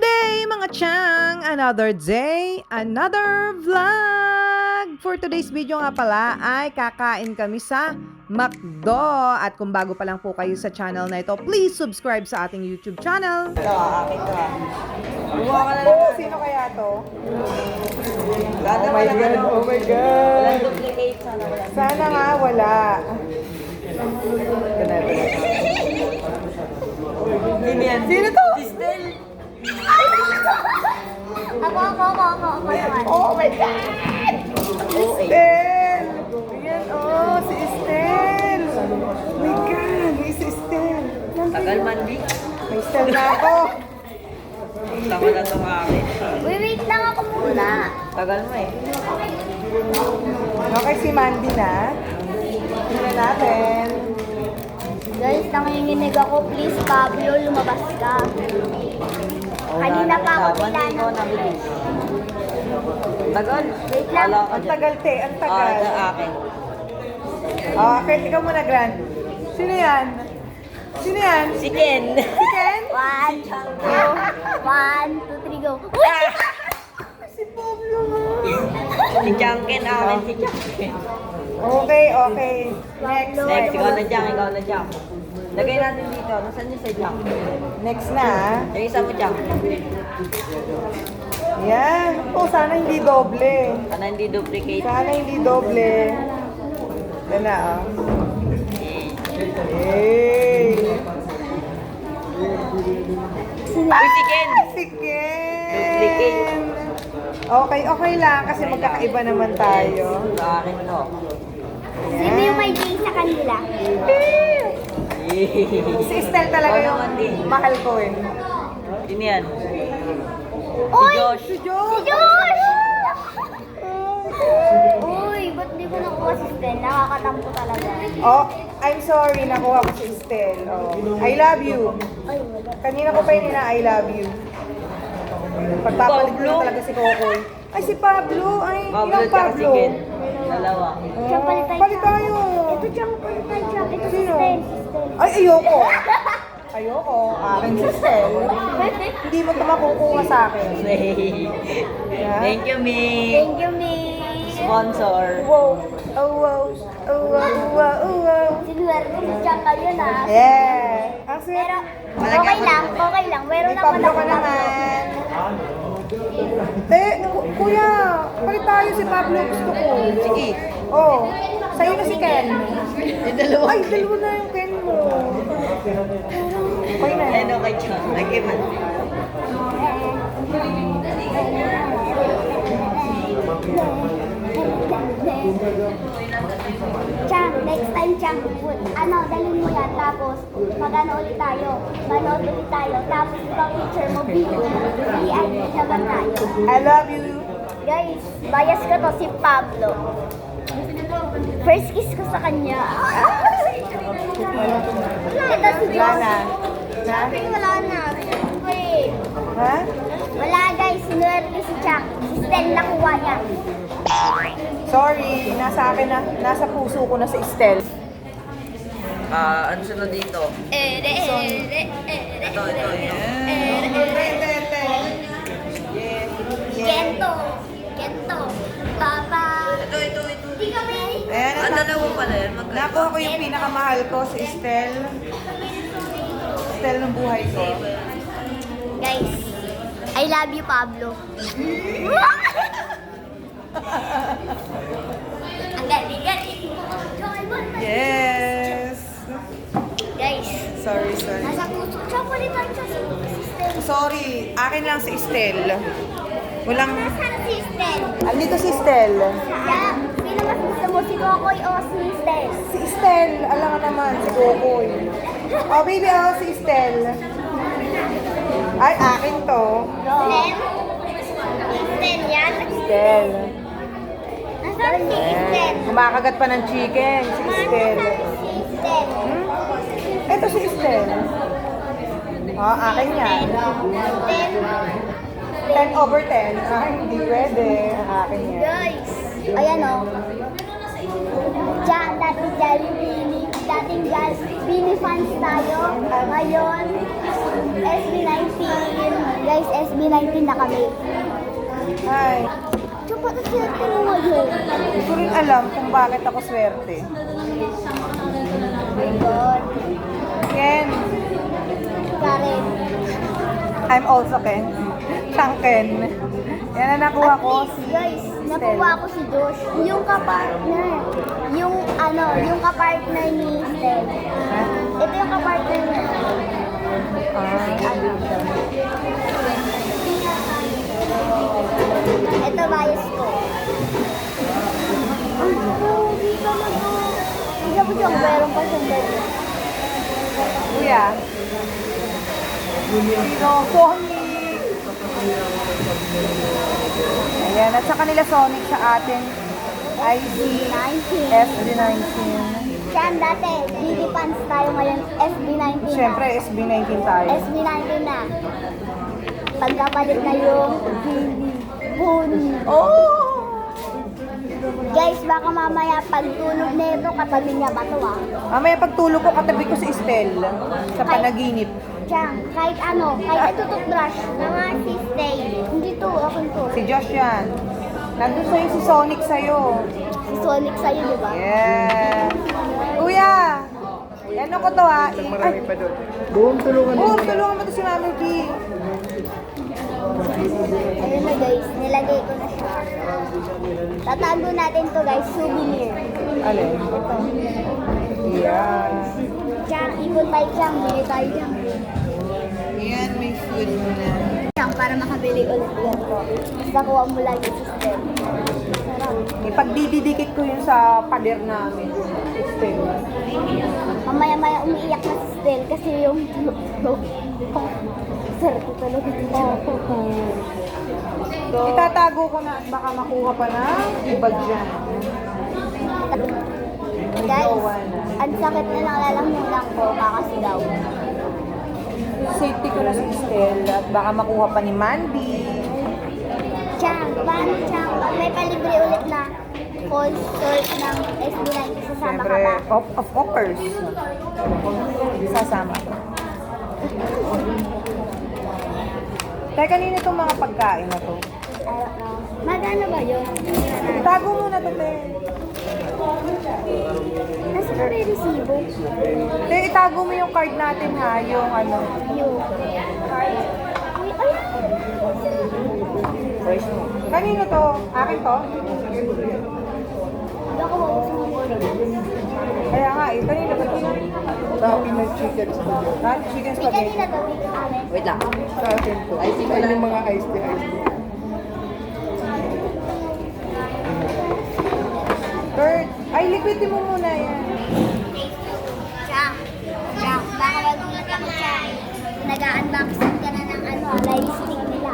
day, mga chang! Another day, another vlog! For today's video nga pala ay kakain kami sa McDo. At kung bago pa lang po kayo sa channel na ito, please subscribe sa ating YouTube channel. Ito, akin ah. Kumuha ka na Oh, lang. sino kaya to? Ganda Oh my walang God, ano. oh my God. Walang duplicate sana wala. Sana nga wala. Sino to? Ako, ako, ako, ako, ako naman. Oh my God! Estel! Ayan, oh, si Estel! Oh my God, may si Estel. Tagal man, di. May Estel na ako. Tama na itong akin. Wait, wait lang ako muna. Tagal mo eh. Okay, si Mandy na. Tingnan natin. Guys, nanginginig ako. Please, Pablo, lumabas ka. Kanina pa ako Taman, pinano. ikaw nabilis. Tagal. Wait lang. Wala ka Ang dyan. tagal, te. Ang Ah, tagal. ito akin. Oh, okay, ikaw muna, Grand. Sino yan? Sino yan? Si Ken. Si Ken? One, two, one, two, three, go. Uy! Si Pablo. Si Changken akin, si Changken. Okay, okay. Next, Next, ikaw na Chang, ikaw na Chang. Lagay natin dito. Nasaan yung sa Chang? Next na, ah. Yung isa mo Chang. Yan. Oh, sana hindi doble. Sana hindi duplicate. Sana hindi doble. Yan na, ah. Hey! Uy, si Ken! Si Ken! Duplicate. Okay, okay lang kasi magkakaiba naman tayo. Sa akin to. Sino yung may gay sa kanila? Si Estel talaga yung mahal ko eh. Sino yan? Uy! Josh. Si Josh! Josh! Uy, ba't di ko nakuha si Stel? Nakakatampo talaga. Oh, I'm sorry, nakuha ko si Estel. Oh. I love you. Ay, wala. Kanina ko pa yun na I love you. Pagpapalit ko Pablo? na talaga si Kokoy. Ay, si Pablo. Ay, Pablo tsaka si Pablo? Dalawa. Siyang palit tayo. palit tayo. Ito siyang palit tayo. Ito si Sino? Stel. Si Stel. Ay, ayoko. Ayoko. Akin si Estel. Hindi mo ito makukuha sa akin. Thank you, Mi. Thank you, Miss. Sponsor. Wow. Oh, wow. Oh, wow. Oh, wow. Oh, wow. Sinuwerte si Chang kayo na. Yeah. Sweet. Pero, okay lang, okay lang. Meron May naman Pablo ako ka naman. Eh, ku- kuya, palit tayo si Pablo. Gusto ko. Sige. Oh, sa'yo na si Ken. Yung dalawa. Ay, dalawa na yung Ken mo. Okay na. Ano kay Chang? Lagi man. Chang, next time, Chang, ano, dalhin mo yan, tapos, mag-ano ulit tayo, manood ulit tayo, tapos, ibang picture mo, video, VIP naman tayo. I love you. Guys, bias ko to si Pablo. First kiss ko sa kanya. Ito si Josh. Ay, wala na. Wait. Ha? Wala guys, sinuwerte si Chang. Si Stel nakuha yan. Sorry, nasa akin na, nasa puso ko na si Estel. Ah, ano sunod dito? Ere, ere, ere, Ito, ito, ito. Kento. Kento. Papa. Ito, ito, ito. Di kami. Ayan, Ah, dalawa pala yan. Magkaiba. nakuha ko yung pinakamahal ko, si Estel. Estel ng buhay ko. Guys, I love you, Pablo. Ang galing-galing mo. Yes. Guys, Sorry, sorry. nasa puso. Chocolate ang siya. Sorry, akin lang si Estel. Walang... Nasaan si Stel? Andito si Estel. Yan. Sino mas gusto mo, si Kokoy o si Stel? Si Estel, alam nga naman, si Kokoy. Oh, baby, oh, si Estel. Ay, akin to. Stel? Stel yan? Estel. Ayan. Kumakagat pa ng chicken, si Estel. Hmm? Ito si Estel. Oh, akin yan. Stel? 10 over 10. Ay, hindi pwede. Akin yan. Guys, ayan o. Diyan, dati Jollibee, dating Jollibee fans tayo. Ngayon, SB19. Guys, SB19 na kami. Hi. Tsaka na siya mo ngayon. Hindi ko rin alam kung bakit ako swerte. my God. Ken, Karen. I'm also Ken. Siyang Ken. Yan na nakuha At ko. least, guys, nakuha ko si Josh. Yung kapartner. Yung ano, yung kapartner ni Stel. Ito yung kapartner niya. Ah, Ito bias ko. Ka. Hindi ko siyang meron pa siyang ganyan. kuya. Dino, Sonic. Ayan, at sa kanila Sonic sa atin. IC 19. SB19. Siyan dati, BB pants tayo ngayon, SB19 na. Siyempre, SB19 tayo. SB19 na. Pagkapalit na yung. Buni. Oh! Guys, baka mamaya pagtulog na ito, katabi niya ba ito ah? Mamaya pagtulog ko, katabi ko si Estel sa panaginip. Diyan, kahit ano, kahit ito toothbrush, mga si Stay. Hindi to, akin to. Si Josh yan. Nandun sa'yo si Sonic sa'yo. Si Sonic sa'yo, di ba? Yeah. Kuya! Ano ko to ha? I- Ay. Buong tulungan oh, tulungan mo to si Mami G. Ayun na guys, nilagay ko na siya. Tatago natin to guys, souvenir. Alin? Ito. Yeah. Diyan, ipon tayo dyan, bili tayo dyan. Yan, may food na. Diyan, para makabili ulit yan ko. Tapos nakuha mo lagi. Sarap. Ipagdididikit ko yun sa pader namin. Estel. Mamaya-maya umiiyak na si kasi yung. Sarap ko talaga dito. Itatago ko na at baka makuha pa na iba dyan. Guys, na. ang sakit na lang lalamunan ko kakasigaw. Safety ko na si Estel at baka makuha pa ni Mandy. Chang, paano Chang? May palibre ulit na full short ng SB9, isasama ka ba? of, of course. Sasama. Teka, kanina itong mga pagkain na to? Magano ba yun? Itago muna to, te. Nasa na may resibo? Te, itago mo yung card natin ha, yung ano. Yung card. Uy, ayan! Kanino to? Akin to? Kaya nga eh, kanino ba akin ng chicken studio. Ha? Chicken spaghetti. Wait lang. Sa akin to. Ay, yung mga iced tea, iced tea. Kurt, ay liquidin mo muna yan. Chang, Chang, baka magulat ako Chang. Nag-unboxing ka na ng ano, live stick nila.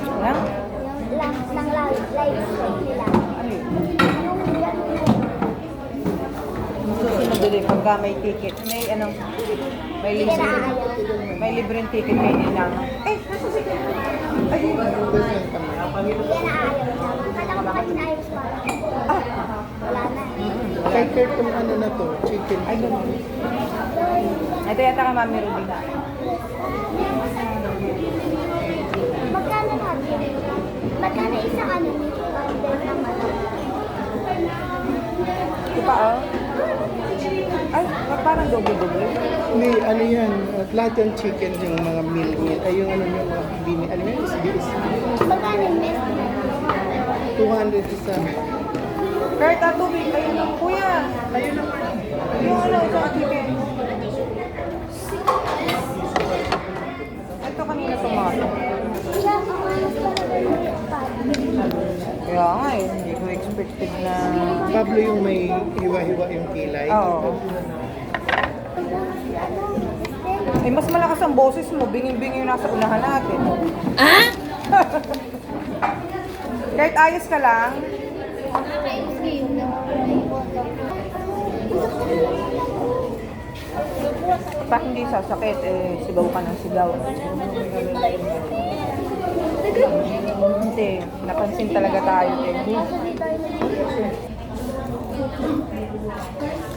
Ano? Yung lang, ng live, live stick nila. Ano yun? Yung gano'n. Ulit pagka may ticket. May ano, may libre. na. May libreng ticket may ninang. Eh, nasa si Ay, na pa. ah, Wala na. Kay Kurt yung ano na to, chicken. ay, ganun. Ito yata ka Mami Ruby. Magkano natin? Magkano isang ano nito? Ito pa, oh. Ay, parang doble-doble. Hindi, ano yan, at lahat yung chicken, yung mga meal meal, ay yung ano yung mga bini, ano yun, is is Magkano yung best? 200 isa. Kurt, ah, tubig. Ayun lang. Kuya. Ayun lang. Yung ano, ito chicken. Ito kanina ang alas talaga yung pad. Kaya nga eh, expected na... Pablo yung may hiwa-hiwa yung kilay. Oo. Eh, mas malakas ang boses mo. Binging-binging yung nasa unahan natin. Ah? Kahit ayos ka lang, pa hindi sasakit, eh, sigaw ka ng sigaw. Hindi, napansin talaga tayo. Eh.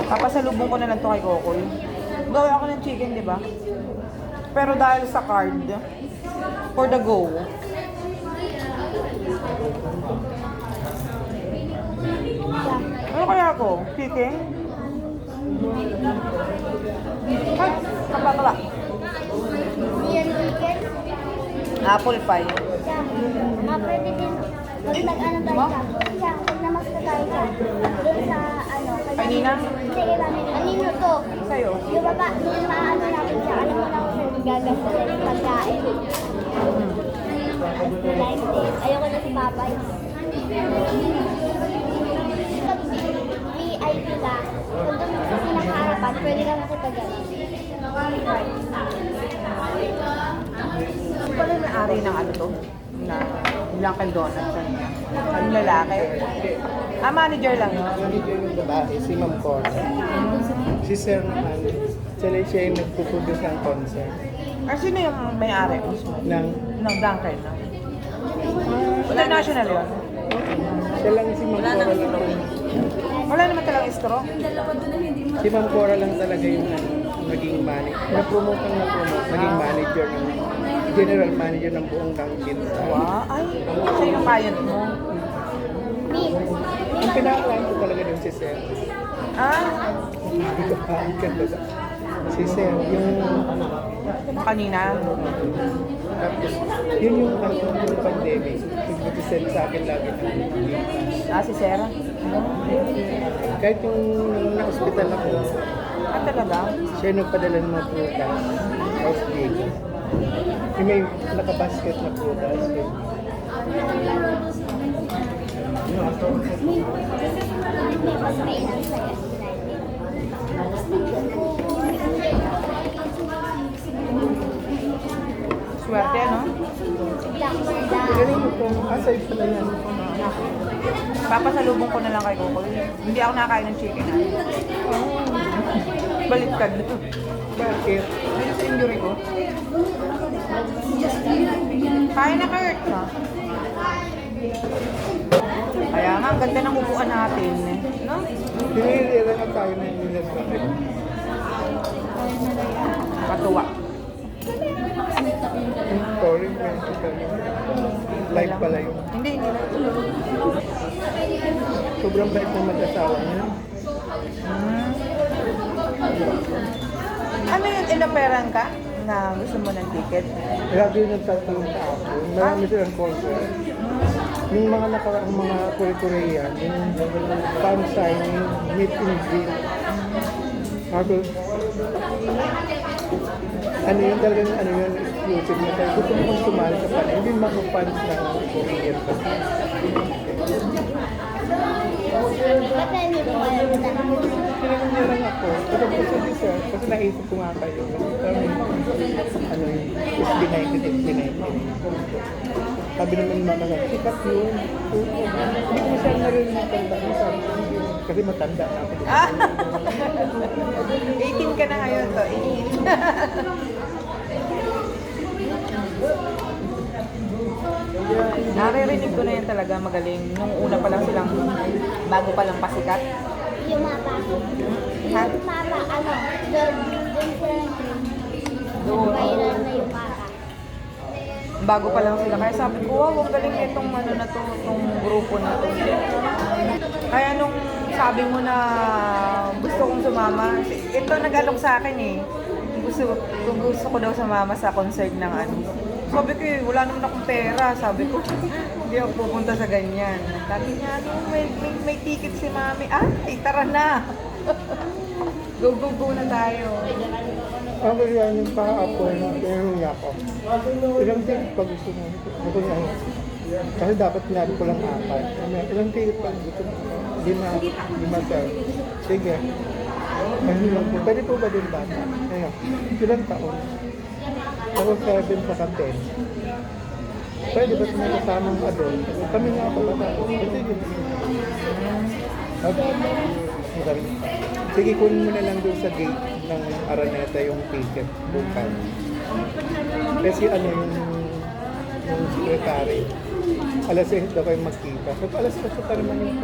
Papasalubong ko na lang to kay Kokoy. Gawa ako ng chicken, di ba? Pero dahil sa card, for the go. Ano kaya ako? Chicken? Ay, chicken. Apple pie. Ah, pwede din. Pag nag-ano tayo siya. Siya, pag namas na tayo siya. Doon sa ano. Kanina? Hindi, kay Mami. Kanino to? Sa'yo? Yung baba, yung maano natin siya. Alam mo na kung saan gagastusin yung pagkain. Like this. Ayoko na si Papay. VIP ka. Kung doon sa pinakaharapan, pwede ka makita gano'n. Ano pala may ari ng ano to? Na Dunkin Donuts. Ano lalaki? Ah, manager lang. Manager yung babae, si Ma'am Cora. Si Sir naman, sila siya yung nagpuproduce ng concert. Or sino yung may-ari mismo? Ng, Ng Dunkin, no? International yun. siya lang si Ma'am Cora lang. Wala naman talagang straw. Si Ma'am Cora lang talaga yung ano, naging manager. Na-promote ang na-promote, naging manager ng general manager ng buong Dunkin sa Wow, ay, siya yung client mo. Ang pinaka-client ko talaga dun si Sir. Ah, Hindi ko pa ang ganda sa- Si Sir, yung kanina. tapos, yun yung ano, yung pandemic. Nag-send sa akin lagi ng Ah, si Sarah. Kahit yung na-hospital ako, Ah, talaga? siya yung nagpadala ng mga prutas. Dito. Yung may nakabasket na prutas. Swerte, no? Galing mo kung aside pala yan. Papasalubong ko na lang kay Coco. Hindi ako nakain ng chicken, ah. Baliktad. Bakit? Ano sa injury ko? Kaya na Kurt, ha? Kaya nga, ang ganda ng upuan natin, eh. No? Pinilira na tayo ng Minas Bakit? Katuwa. Yung kwento ka Live pala yun. Hindi, hindi. Sobrang bait ng mag-asawa niya. Hmm. Ano yun, inoperan ka? Na gusto mo ng ticket? Grabe yung nagtatanong sa ako. Marami silang concert. Yung mga nakaraang mga Korea-Korean, yung fan signing, meet and greet. Tapos, ano yun talagang ano yun, exclusive na tayo. Gusto mo kong sumali sa fan, hindi mga fans ng Korean. Ba't na hindi mo kaya magtanong? Tinanong niya lang ako, kasi gusto niya sir, kasi naisip ko nga kayo. Ano yun, SB19, SB19. Sabi naman ni mama sabi, sikat yun. Hindi ko siya narinig ng tanda mo. Sabi ko, "Hindi." Kasi matanda na ako. Ah! 18 ka na ngayon to, 18. Naririnig ko na yan talaga magaling. Nung una pa lang silang, bago pa lang pasikat. Yung mapa. Ha? Yung mapa, ano, doon, doon sila nag Doon. viral na yung mapa. Bago pa lang sila. Kaya sabi ko, wow, ang galing itong ano na to, itong grupo na to. Kaya nung sabi mo na gusto kong sumama, ito nag-alok sa akin eh. Gusto, gusto ko daw sumama sa concert ng ano. Sabi ko eh, wala naman akong pera. Sabi ko, hindi ako pupunta sa ganyan. Sabi niya, ano, may, may, may ticket si mami. Ay, tara na. go, go, go na tayo. Ako yan yung pa-apo na tinanong ako. Ilang ticket pa gusto mo? Ako niya, kasi dapat sinabi ko lang apat. Ilang ticket pa gusto mo? Lima, lima sir. Sige. Pwede po ba din bata? Ayun, ilang taon? Ako 7 sa 10. Pwede ba't may kasamang adult? Kami nga ako. Eh, Sige. Okay. Sige, kunin mo na lang doon sa gate ng Araneta yung ticket bukas. Kasi ano yung yung secretary. Alas 6 daw kayo magkita. So, alas 6 pa naman yung.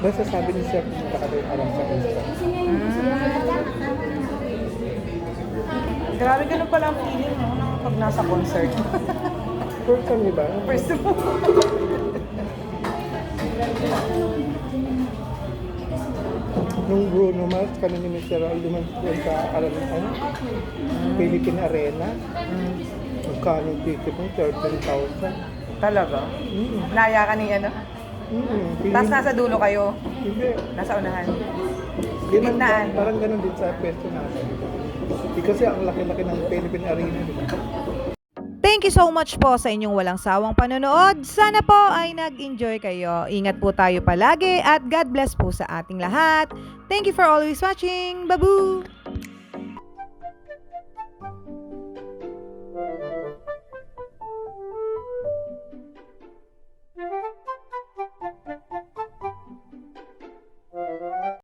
Basta sabi ni Sir, punta ka doon alam sa isa. Grabe, ganun pala ang feeling no, nung pag nasa concert. First time, di ba? First all. Nung Bruno Mars, kanina ni Mr. Alduman doon sa alam ano, Philippine Arena. Magkano yung ticket mo? 13,000. Talaga? Mm. Naya ka ni ano? Mm. Tapos nasa dulo kayo, Hindi. nasa unahan. Ganun, Gitnaan. parang ganun din sa pwesto natin. Di kasi ang laki-laki ng Philippine Arena, di ba? Thank you so much po sa inyong walang sawang panonood. Sana po ay nag-enjoy kayo. Ingat po tayo palagi at God bless po sa ating lahat. Thank you for always watching. Babu!